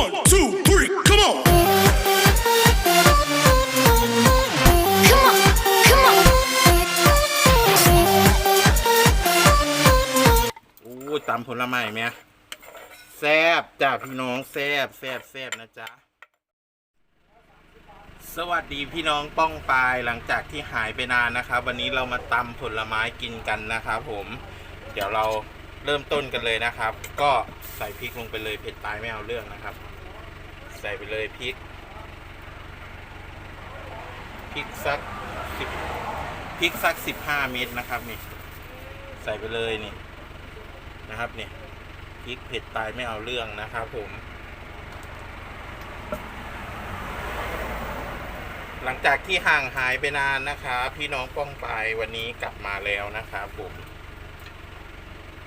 One, two, three, come on. Come on, come on. โอ้ยตำผลไม้ไหมแซ่บจ้าพี่น้องแซ่บแซ่บแซ่บนะจ๊ะ สวัสดีพี่น้องป้องปายหลังจากที่หายไปนานนะครับ วันนี้เรามาตำผลไม้กินกันนะครับผม เดี๋ยวเรา เริ่มต้นกันเลยนะครับ ก็ใส่พริกลงไปเลยเผ็ดตายไม่เอาเรื่องนะครับ ใส่ไปเลยพริกพริกสักสิบพริกสักสิบห้าเม็ดนะครับนี่ใส่ไปเลยนี่นะครับเนี่ยพริกเผ็ดตายไม่เอาเรื่องนะครับผม หลังจากที่ห่างหายไปนานนะครับพี่น้องป้องไปายวันนี้กลับมาแล้วนะครับผม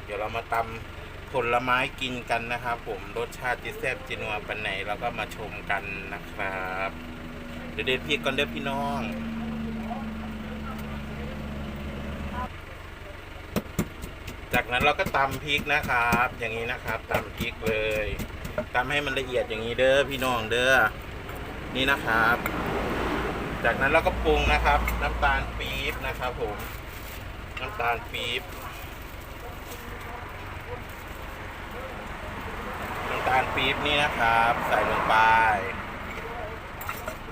เดี๋ยวเรามาตำผลไม้กินกันนะครับผมรสชาติจิแซบจินัวปันไหนเราก็มาชมกันนะครับ เดี๋ยวเด็ดพริกก่อนเด้อพี่น้องจากนั้นเราก็ตำพริกนะครับ อย่างนี้นะครับตำพริกเลยตำให้มันละเอียดอย่างนี้เด้อพี่น้องเด้อนี่นะครับ จากนั้นเราก็ปรุงนะครับ น้ำตาลปี๊บนะครับผม น้ำตาลปี๊บน้ำตาล ปี๊บนี่นะครับ ใส่ลงไป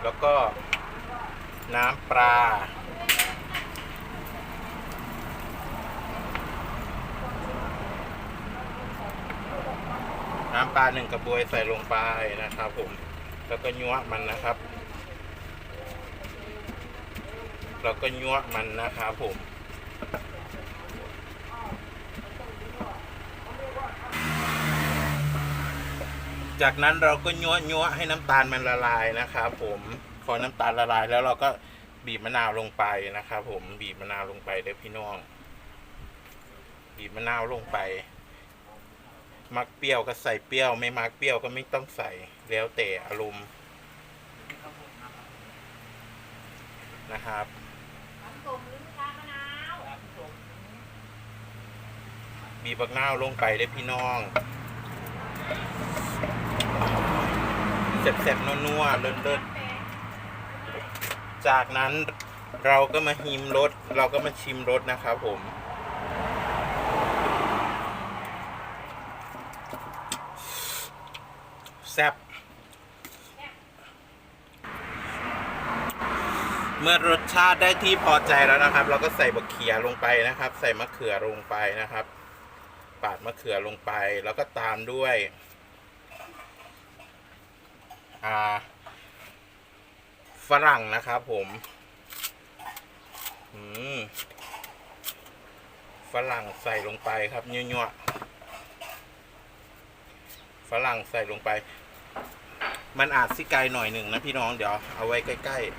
แล้วก็น้ำปลา น้ำปลาหนึ่งกระบวยใส่ลงไปนะครับผม แล้วก็ยั่วมันนะครับ แล้วก็ยั่วมันนะครับผม จากนั้นเราก็ยั่วยั่วให้น้ำตาลมันละลายนะครับผมพอน้ำตาลละลายแล้วเราก็บีบมะนาวลงไปนะครับผมบีบมะนาวลงไปเด้อพี่น้อง บีบมะนาวลงไป มักเปรี้ยวก็ใส่เปรี้ยว ไม่มักเปรี้ยวก็ไม่ต้องใส่แล้วแต่อารมณ์นะครับบีบบักนาวลงไปได้อพี่น้อง เสร็จๆนัวๆเลิศๆจากนั้นเราก็มาหิมรสเราก็มาชิมรสนะครับผม แซ่บเมื่อรสชาติได้ที่พอใจแล้วนะครับ เราก็ใส่บะเขียลงไปนะครับ ใส่มะเขือลงไปนะครับ ปาดมะเขือลงไป แล้วก็ตามด้วย อ่า ฝรั่งนะครับผมฝรั่งใส่ลงไปครับยั่วๆฝรั่งใส่ลงไป มันอาจสิไกลหน่อยหนึ่งนะพี่น้องเดี๋ยวเอาไว้ใกล้ๆ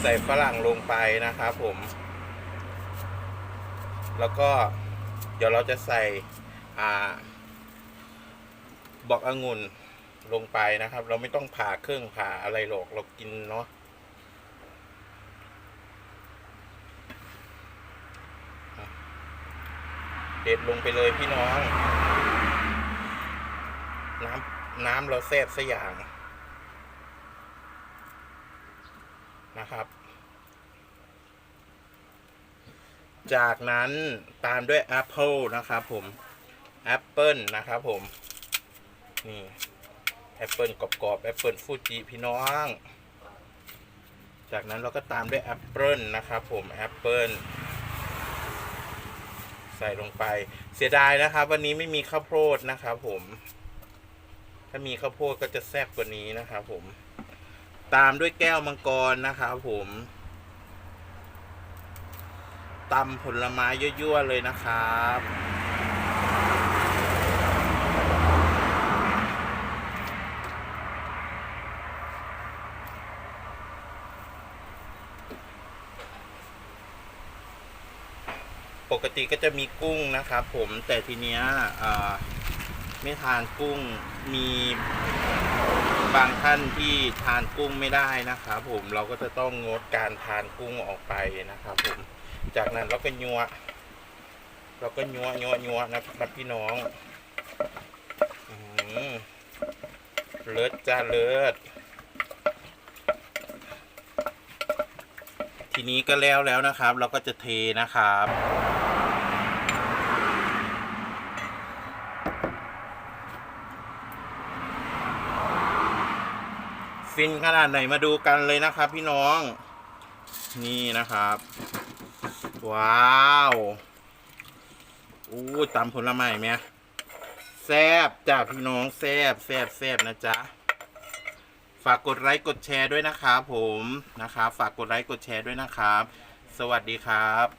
ใส่ฝรั่งลงไปนะครับผม แล้วก็เดี๋ยวเราจะใส่อ่า บอกองุ่นลงไปนะครับ เราไม่ต้องผ่าเครื่องผ่าอะไรหรอกเรากินเนาะเด็ดลงไปเลยพี่น้อง น้ำน้ำเราแซ่บสอย่างนะครับ จากนั้นตามด้วยแอปเปิลนะครับผมแอปเปิลนะครับผม นี่แอปเปิลกรอบๆแอปเปิลฟูจิพี่น้อง จากนั้นเราก็ตามด้วยแอปเปิลนะครับผมแอปเปิลใส่ลงไปเสียดายนะครับ วันนี้ไม่มีข้าวโพดนะครับผม ถ้ามีข้าวโพดก็จะแซ่บกว่านี้นะครับผม ตามด้วยแก้วมังกรนะครับผมตำผลไม้ยั่วๆเลยนะครับ ปกติก็จะมีกุ้งนะครับผมแต่ทีเนี้ยไม่ทานกุ้งมีบางท่านที่ทานกุ้งไม่ได้นะครับผมเราก็จะต้องงดการทานกุ้งออกไปนะครับผมจากนั้นเราก็ยัวเราก็ยัวยัวยัวนะครับพี่น้องอเลิศจ้าเลิศทีนี้ก็แล้วแล้วนะครับ เราก็จะเทนะครับ ฟินขนาดไหนมาดูกันเลยนะครับ พี่น้อง นี่นะครับ ว้าวอู้ตำผลไม้ไหมแซบจ้าพี่น้องแซบแซบแซบนะจ๊ะฝากกดไลค์กดแชร์ด้วยนะครับผมนะครับฝากกดไลค์กดแชร์ด้วยนะครับ สวัสดีครับ